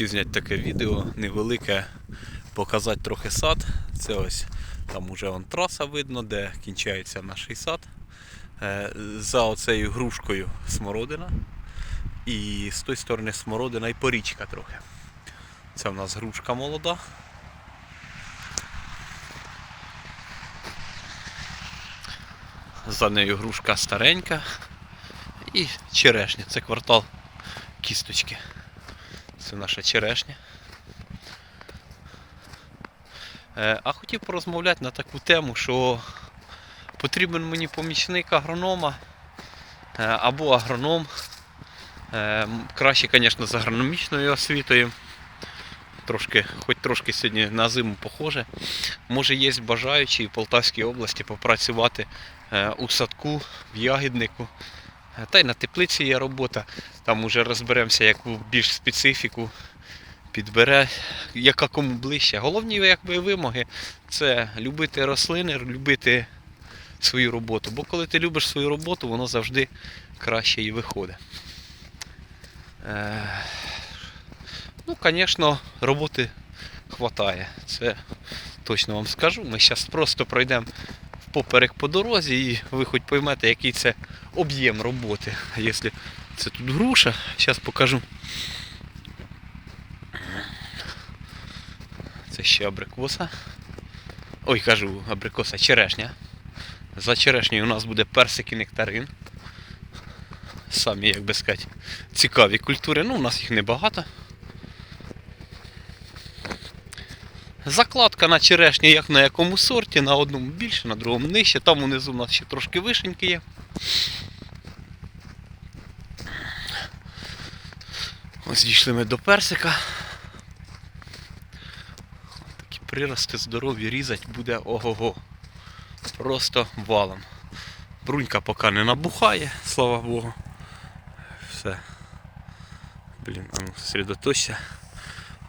хотів зняти таке відео невелике, показати трохи сад. Це ось там уже вон траса видно, де кінчається наш сад. Е, За оцею грушкою смородина. І з тої сторони смородина і порічка трохи. Це в нас грушка молода. За нею грушка старенька. І черешня. Це квартал кісточки. Це наша черешня. Е, А хотів порозмовляти на таку тему, що потрібен мені помічник агронома е, або агроном. Е, Краще, звісно, з агрономічною освітою. Трошки, хоч трошки сьогодні на зиму похоже. Може є бажаючі в Полтавській області попрацювати у садку, в ягіднику. Та й на теплиці є робота. Там уже розберемося, яку більш специфіку підбере, яка кому ближче. Головні якби, вимоги це любити рослини, любити свою роботу. Бо коли ти любиш свою роботу, воно завжди краще і виходить. Е, ну, звісно, роботи вистачає. Це точно вам скажу. Ми зараз просто пройдемо поперек по дорозі і ви хоч поймете, який це об'єм роботи. Якщо це тут груша, зараз покажу. Це ще абрикоса. Ой, кажу, абрикоса, черешня. За черешнею у нас буде персик і нектарин. Самі, як би сказати, цікаві культури. Ну, у нас їх небагато. Закладка на черешні, як на якому сорті, на одному більше, на другому нижче. Там унизу у нас ще трошки вишеньки є. Ось дійшли ми до персика. Такі прирости здорові різать буде ого-го. Просто валом. Брунька поки не набухає, слава Богу. Все. Блін, а ну.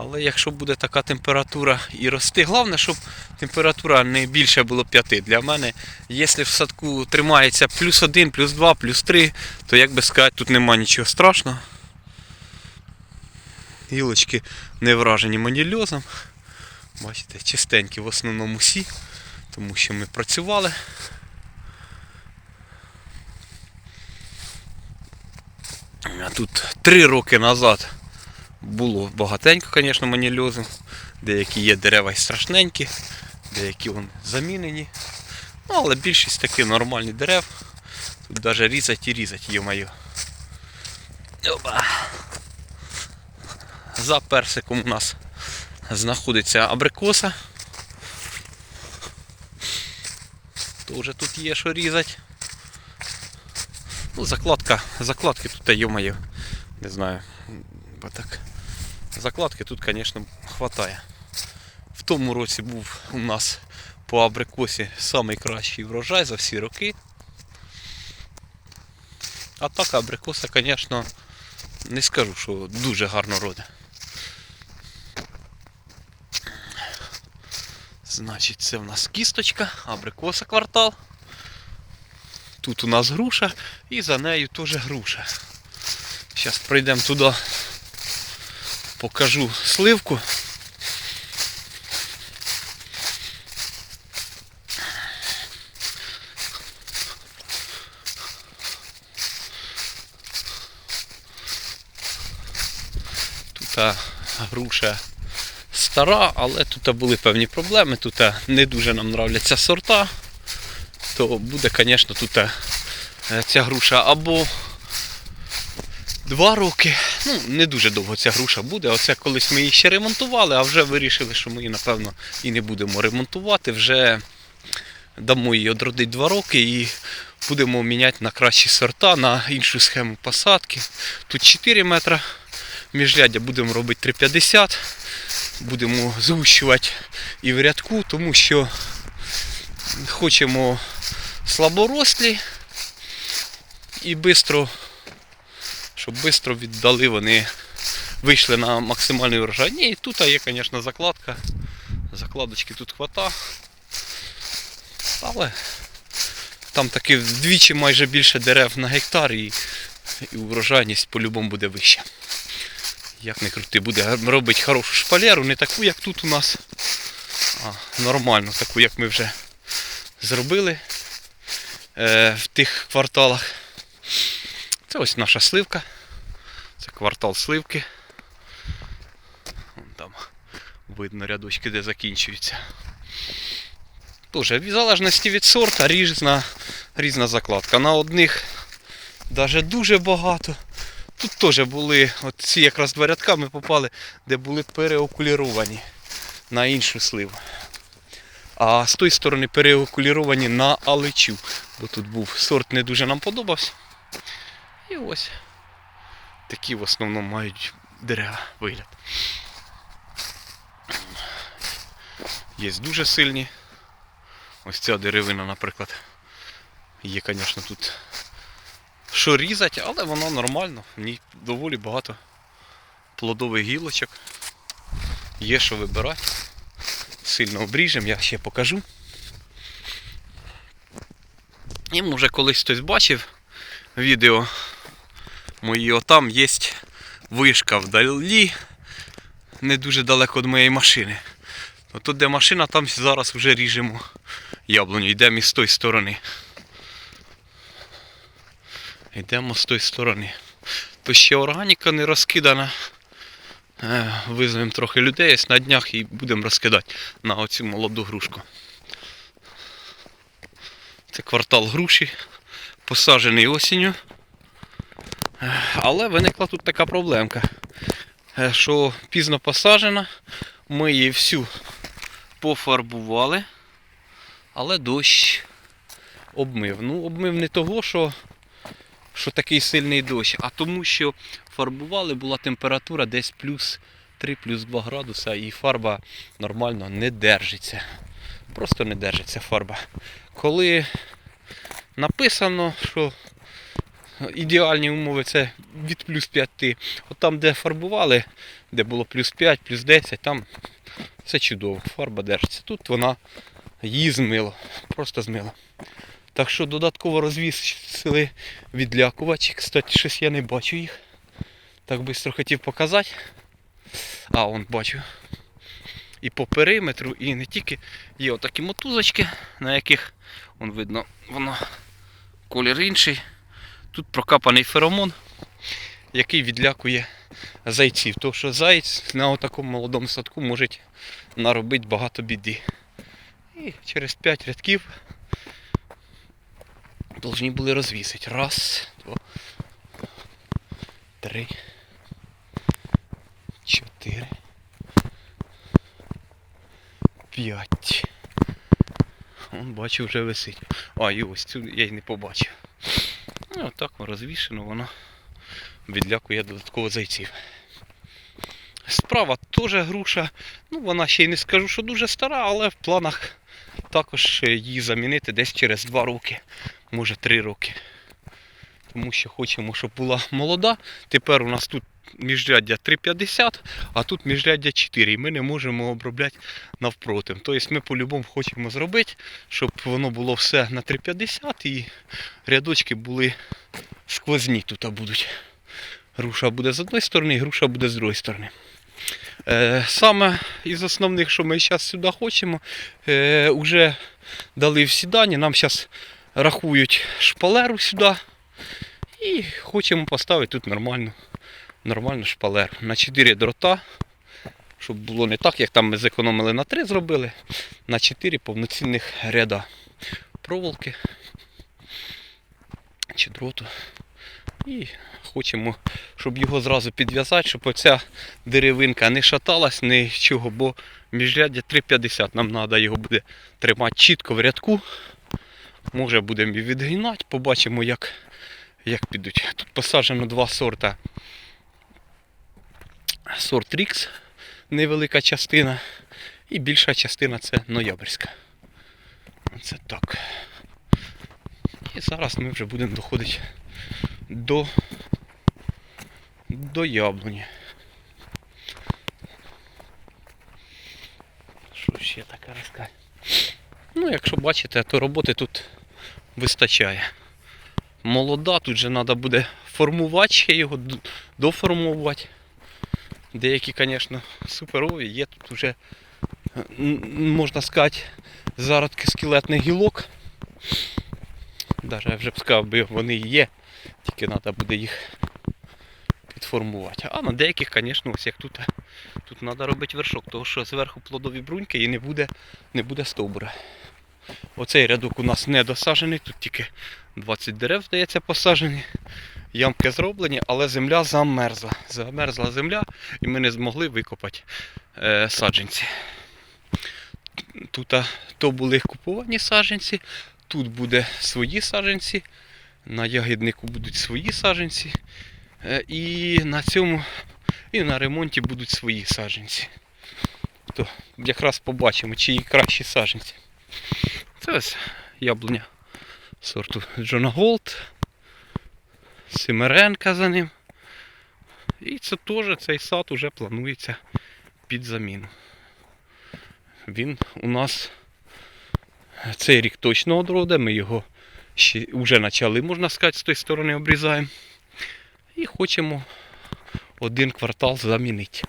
Але якщо буде така температура і рости, головне, щоб температура не більше було 5. Для мене, якщо в садку тримається плюс 1, плюс 2, плюс 3, то як би сказати, тут нема нічого страшного. Гілочки не вражені манільозом. Бачите, чистенькі в основному всі, тому що ми працювали. А тут три роки назад було багатенько, звісно, мені манільозу. Деякі є дерева й страшненькі, деякі вон замінені. Ну, але більшість таки нормальні дерев. Тут навіть різать і різать, йо-моє. Опа. За персиком у нас знаходиться абрикоса. Тоже тут є що різати. Ну, закладка, закладки тут, йо-моє, не знаю. Бо так. Закладки тут, звісно, хватає. В тому році був у нас по абрикосі найкращий врожай за всі роки. А так абрикоса, звісно, не скажу, що дуже гарно роде. Значить, це в нас кісточка, абрикоса квартал. Тут у нас груша і за нею теж груша. Зараз прийдемо туди, покажу сливку. Тут груша стара, але тут були певні проблеми. Тут не дуже нам нравляться сорта. То буде, звісно, тут ця груша або Два роки. Ну, не дуже довго ця груша буде. Оце колись ми її ще ремонтували, а вже вирішили, що ми її, напевно, і не будемо ремонтувати. Вже дамо її одродить два роки і будемо міняти на кращі сорта, на іншу схему посадки. Тут 4 метри міжряддя, будемо робити 3,50. Будемо згущувати і в рядку, тому що хочемо слаборослі і швидко щоб швидко віддали вони вийшли на максимальний урожай. Ні, тут є, звісно, закладка. Закладочки тут хвата. Але там таки вдвічі майже більше дерев на гектар і, і урожайність по-любому буде вища. Як не крути, буде робити хорошу шпалеру, не таку, як тут у нас, а нормальну, таку, як ми вже зробили е, в тих кварталах. Це ось наша сливка. Це квартал сливки. Вон там видно рядочки, де закінчуються. Тоже в залежності від сорта різна, різна закладка. На одних навіть дуже багато. Тут теж були, от ці якраз два рядка ми попали, де були переокуліровані на іншу сливу. А з тої сторони переокуліровані на алечу. Бо тут був сорт не дуже нам подобався. І ось такі в основному мають дерева вигляд. Є дуже сильні. Ось ця деревина, наприклад. Є, звісно, тут що різати, але воно нормально. В ній доволі багато плодових гілочок. Є що вибирати. Сильно обріжемо, я ще покажу. І може колись хтось бачив відео мої, отам є вишка вдалі, не дуже далеко від моєї машини. Тут де машина, там зараз вже ріжемо яблуню, йдемо із тої сторони. Йдемо з тої сторони. То ще органіка не розкидана. Е, Визовемо трохи людей на днях і будемо розкидати на оцю молоду грушку. Це квартал груші, посаджений осінню. Але виникла тут така проблемка, е, що пізно посаджена, ми її всю пофарбували, але дощ обмив. Ну, обмив не того, що, що такий сильний дощ, а тому, що фарбували, була температура десь плюс 3, плюс 2 градуса, і фарба нормально не держиться. Просто не держиться фарба. Коли написано, що ідеальні умови це від плюс 5. От там, де фарбували, де було плюс 5, плюс 10, там все чудово, фарба держиться. Тут вона її змило, просто змило. Так що додатково розвісили відлякувачі. Кстати, щось я не бачу їх. Так швидко хотів показати. А, он бачу. І по периметру, і не тільки є отакі мотузочки, на яких он видно, воно колір інший. Тут прокапаний феромон, який відлякує зайців. Тому що заєць на такому молодому садку може наробити багато біди. І через 5 рядків повинні були розвісити. Раз, два, три, чотири, п'ять. Он бачу вже висить. А, і ось цю я й не побачив. Ну, отак розвішено, воно відлякує додатково зайців. Справа теж груша. Ну, вона ще й не скажу, що дуже стара, але в планах також її замінити десь через 2 роки, може 3 роки. Тому що хочемо, щоб була молода. Тепер у нас тут міжряддя 3,50, а тут міжряддя 4. І ми не можемо обробляти навпроти. Тобто ми по-любому хочемо зробити, щоб воно було все на 3,50 і рядочки були сквозні тут будуть. Груша буде з однієї сторони, і груша буде з іншої сторони. Е, Саме із основних, що ми зараз сюди хочемо, е, вже дали всі дані, нам зараз рахують шпалеру сюди. І хочемо поставити тут нормальну, нормальну шпалеру. На 4 дрота, щоб було не так, як там ми зекономили на 3 зробили, на 4 повноцінних ряда проволоки чи дроту. І хочемо, щоб його зразу підв'язати, щоб оця деревинка не шаталась, нічого, бо міжряддя 3,50 нам треба його буде тримати чітко в рядку. Може будемо і відгинати, побачимо, як, як підуть. Тут посаджено два сорта. Сорт Рікс, невелика частина, і більша частина це ноябрьська. Це так. І зараз ми вже будемо доходити до, до яблуні. Що ще таке розказати? Ну, якщо бачите, то роботи тут вистачає. Молода, тут же треба буде формувати ще його, доформувати. Деякі, звісно, суперові, є тут вже, можна сказати, зародки скелетних гілок. Даже я вже б сказав, вони є, тільки треба буде їх підформувати. А на деяких, звісно, ось як тут, тут треба робити вершок, тому що зверху плодові бруньки і не буде, не буде стовбура. Оцей рядок у нас не досаджений, тут тільки 20 дерев, здається, посаджені. Ямки зроблені, але земля замерзла. Замерзла земля і ми не змогли викопати е, саджанці. Тут то були куповані саджанці, тут буде свої саджанці, на ягіднику будуть свої саджанці. Е, і на цьому, і на ремонті будуть свої саджанці. То якраз побачимо, чиї кращі саджанці. Це ось яблуня сорту Джона Голд. Симиренка за ним. І це теж цей сад уже планується під заміну. Він у нас цей рік точно одроде, ми його ще вже почали, можна сказати, з тої сторони обрізаємо. І хочемо один квартал замінити.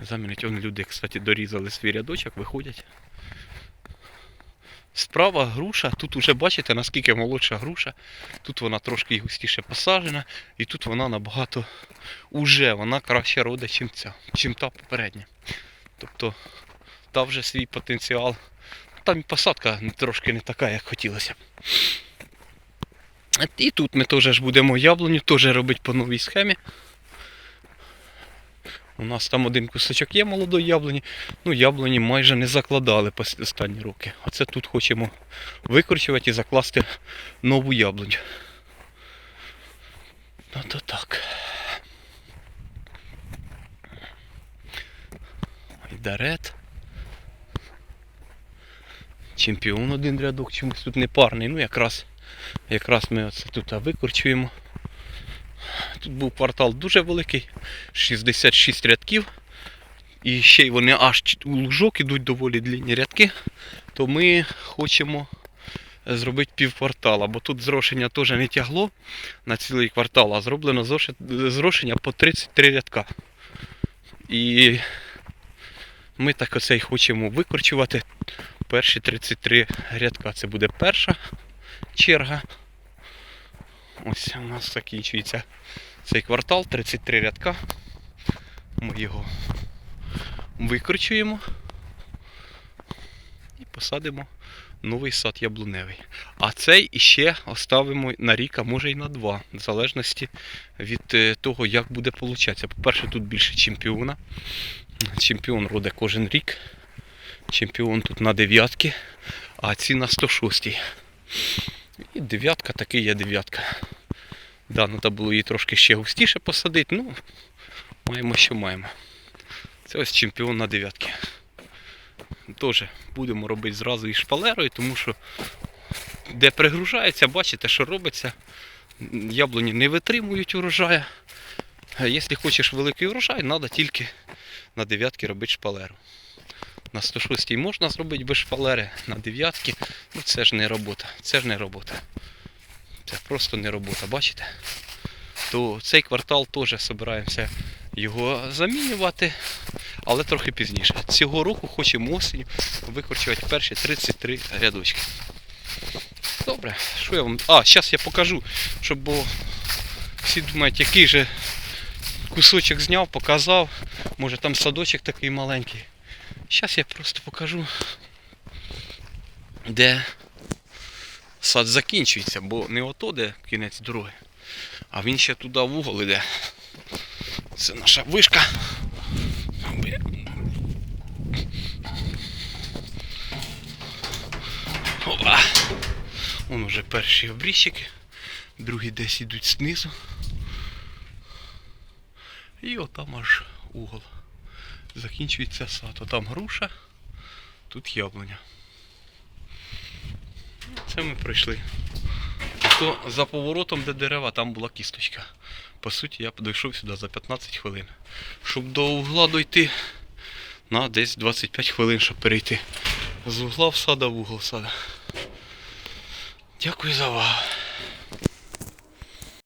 Замінити. Вон люди, кстати, дорізали свій рядочок, виходять. Справа груша, тут уже бачите, наскільки молодша груша. Тут вона трошки густіше посаджена, і тут вона набагато уже вона краще родить, чим ця, чим та попередня. Тобто та вже свій потенціал. Там і посадка трошки не така, як хотілося б. І тут ми теж будемо яблуню теж робити по новій схемі. У нас там один кусочок є молодої яблуні, ну яблуні майже не закладали останні роки. А це тут хочемо викорчувати і закласти нову яблуню. Ну то так. Айдарет. Чемпіон один рядок чомусь тут не парний. Ну якраз, якраз ми оце тут викорчуємо. Тут був квартал дуже великий, 66 рядків. І ще й вони аж у лужок ідуть доволі длинні рядки. То ми хочемо зробити пів квартала, бо тут зрошення теж не тягло на цілий квартал, а зроблено зрошення по 33 рядка. І ми так оце хочемо викорчувати перші 33 рядка. Це буде перша черга. Ось у нас закінчується цей квартал, 33 рядка. Ми його викорчуємо і посадимо новий сад яблуневий. А цей іще оставимо на рік, а може і на два, в залежності від е, того, як буде получатися. По-перше, тут більше чемпіона. Чемпіон роде кожен рік. Чемпіон тут на дев'ятки, а ці на 106. І дев'ятка таки є дев'ятка. Да, треба було її трошки ще густіше посадити, ну, маємо, що маємо. Це ось чемпіон на дев'ятки. Теж будемо робити зразу із шпалерою, тому що де пригружається, бачите, що робиться. Яблуні не витримують урожаю. А Якщо хочеш великий урожай, треба тільки на дев'ятки робити шпалеру. На 106 можна зробити без шпалери, на дев'ятки. Ну це ж не робота. Це ж не робота. Це просто не робота, бачите? То цей квартал теж збираємося його замінювати, але трохи пізніше. Цього року хочемо осінню викорчувати перші 33 рядочки. Добре, що я вам. А, зараз я покажу, щоб бо всі думають, який же кусочок зняв, показав. Може там садочок такий маленький. Зараз я просто покажу, де сад закінчується, бо не ото де кінець дороги, а він ще туди в угол іде. Це наша вишка. Опа. Вон уже перші обріщики, другі десь ідуть знизу. І отам аж угол. Закінчується сад. Отам груша, тут яблуня. Це ми пройшли. То за поворотом, де дерева, там була кісточка. По суті, я дійшов сюди за 15 хвилин. Щоб до угла дойти, на десь 25 хвилин, щоб перейти. З угла в сада в угол сада. Дякую за увагу.